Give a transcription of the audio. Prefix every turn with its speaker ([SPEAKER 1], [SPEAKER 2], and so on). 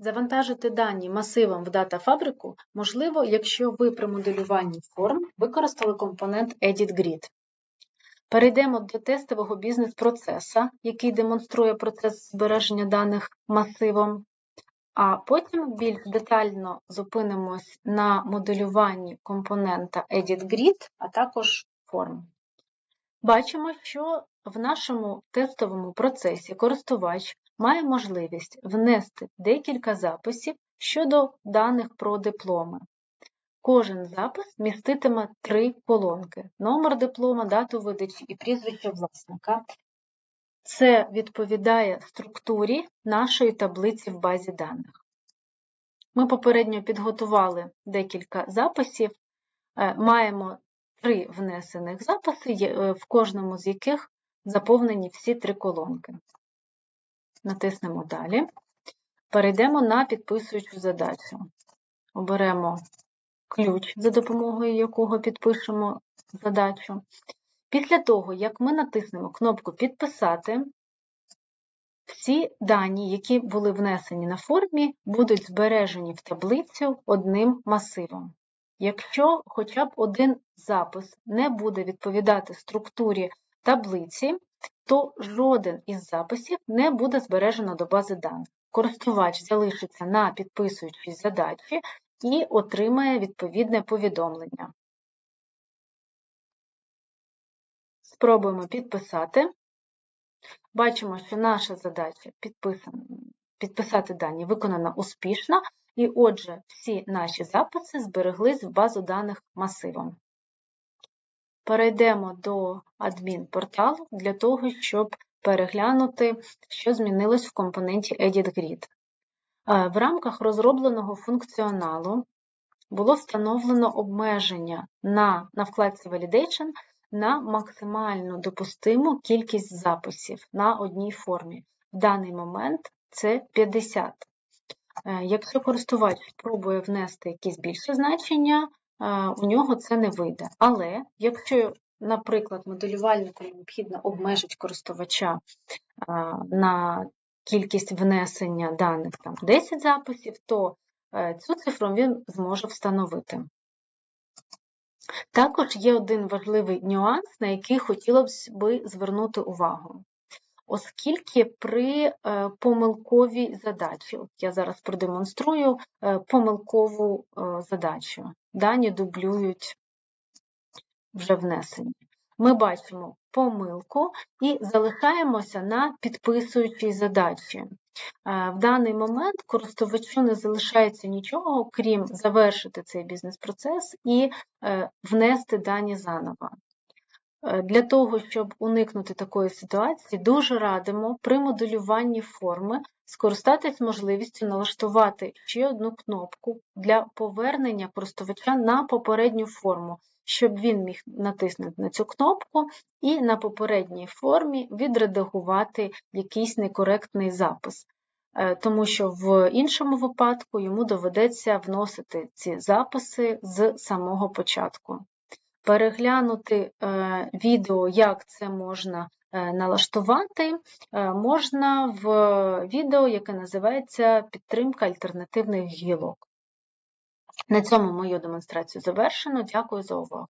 [SPEAKER 1] Завантажити дані масивом в дата-фабрику можливо, якщо ви при моделюванні форм використали компонент EditGrid. Перейдемо до тестового бізнес-процеса, який демонструє процес збереження даних масивом, а потім більш детально зупинимось на моделюванні компонента EditGrid, а також форм. Бачимо, що в нашому тестовому процесі користувач має можливість внести декілька записів щодо даних про дипломи. Кожен запис міститиме три колонки: номер диплома, дату видачі і прізвище власника. Це відповідає структурі нашої таблиці в базі даних. Ми попередньо підготували декілька записів, е, маємо три внесених записи, е, в кожному з яких заповнені всі три колонки. Натиснемо Далі. Перейдемо на підписуючу задачу. Оберемо ключ, за допомогою якого підпишемо задачу. Після того, як ми натиснемо кнопку Підписати, всі дані, які були внесені на формі, будуть збережені в таблицю одним масивом. Якщо хоча б один запис не буде відповідати структурі таблиці, то жоден із записів не буде збережено до бази даних. Користувач залишиться на підписуючій задачі і отримає відповідне повідомлення. Спробуємо підписати. Бачимо, що наша задача підписати дані виконана успішно, і отже, всі наші записи збереглись в базу даних масивом. Перейдемо до адмінпорталу для того, щоб переглянути, що змінилось в компоненті EditGrid. Е, В рамках розробленого функціоналу було встановлено обмеження на, на вкладці Validation на максимальну допустиму кількість записів на одній формі. В даний момент це 50. Е, Якщо користувач спробує внести якесь більше значення, у нього це не вийде. Але якщо, наприклад, моделювальнику необхідно обмежити користувача на кількість внесення даних там 10 записів, то е, цю цифру він зможе встановити. Також є один важливий нюанс, на який хотілося б звернути увагу. Оскільки при е, помилковій задачі, от я зараз продемонструю е, помилкову задачу, дані дублюють вже внесені. Ми бачимо помилку і залишаємося на підписуючій задачі. Е, В даний момент користувачу не залишається нічого, крім завершити цей бізнес-процес і е, внести дані заново. Е, Для того, щоб уникнути такої ситуації, дуже радимо при моделюванні форми скористатись можливістю налаштувати ще одну кнопку для повернення користувача на попередню форму, щоб він міг натиснути на цю кнопку і на попередній формі відредагувати якийсь некоректний запис. Е, Тому що в іншому випадку йому доведеться вносити ці записи з самого початку переглянути е, відео, як це можна налаштувати, е, можна в відео, яке називається Підтримка альтернативних гілок. На цьому мою демонстрацію завершено. Дякую за увагу.